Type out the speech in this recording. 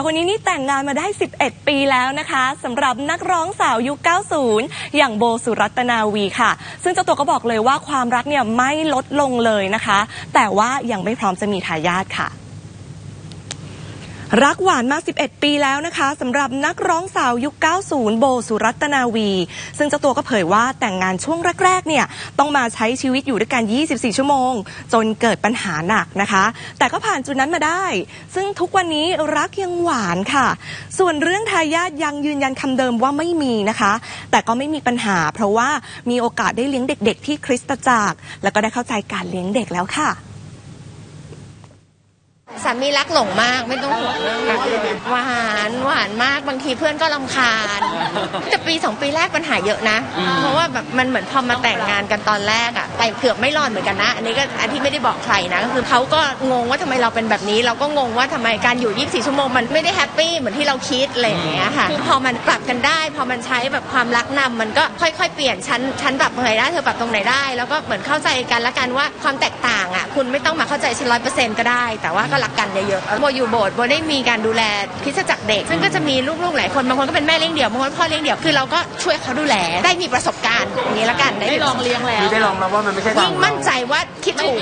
าวคนนี้นี่แต่งงานมาได้ 11 ปีแล้วนะคะสำหรับนักร้องสาวยุค 90 อย่างโบสุรัตนาวีค่ะ ซึ่งเจ้าตัวก็บอกเลยว่าความรักเนี่ยไม่ลดลงเลยนะคะ แต่ว่ายังไม่พร้อมจะมีทายาทค่ะ รักหวานมา 11 ปีแล้วนะคะสำหรับนักร้องสาวยุค 90 โบสุรัตนาวี ซึ่งเจ้าตัวก็เผยว่าแต่งงานช่วงแรก ๆ เนี่ย ต้องมาใช้ชีวิตอยู่ด้วยกัน 24 ชั่วโมง จนเกิดปัญหาหนักนะคะ แต่ก็ผ่านจุดนั้นมาได้ ซึ่งทุกวันนี้รักยังหวานค่ะ ส่วนเรื่องทายาทยังยืนยันคำเดิมว่าไม่มีนะคะ แต่ก็ไม่มีปัญหา เพราะว่ามีโอกาสได้เลี้ยงเด็ก ๆ ที่คริสตจักรแล้วก็ได้เข้าใจการเลี้ยงเด็กแล้วค่ะามีรักหลงมากไม่ต้องห่วงเรื่องรักเลยหวานหวานมากบางทีเพื่อนก็ลำคาญแต่ปีสองปีแรกปัญหาเยอะนะ เพราะว่าแบบมันเหมือนพอมาแต่งงานกันตอนแรกอะไปเกือบไม่รอดเหมือนกันนะ อันนี้ก็อันที่ไม่ได้บอกใครนะก็คือเขาก็งงว่าทำไมเราเป็นแบบนี้ เราก็งงว่าทำไมการอยู่ 24 ชั่วโมงมันไม่ได้แฮปปี้เหมือนที่เราคิดอะไรอย่างเงี้ยค่ะพอมันปรับกันได้ พอมันใช้แบบความรักนำมันก็ค่อยๆ เปลี่ยนชั้นชั้นปรับตรงไหนได้เธอปรับตรงไหนได้ แล้วก็เหมือนเข้าใจกันละกันว่าความแตกต่างอะคุณไม่ต้องมาเข้าใจฉันร้อยเปอร์เซ็นต์ก็ได้ แต่ว่าก็รักกันเยอะๆโบอยู่โบสถ์โบได้มีการดูแลคริสตจักรเด็ก ซึ่งก็จะมีลูกๆหลายคนบางคนก็เป็นแม่เลี้ยงเดี่ยวบางคนพ่อเลี้ยงเดี่ยวคือเราก็ช่วยเขาดูแลได้มีประสบการณ์อย่างนี้ละกันได้ลองเลี้ยงแล้วมีได้ลองมาว่ามันไม่ใช่ทางยิ่งมั่นใจว่าคิดถูก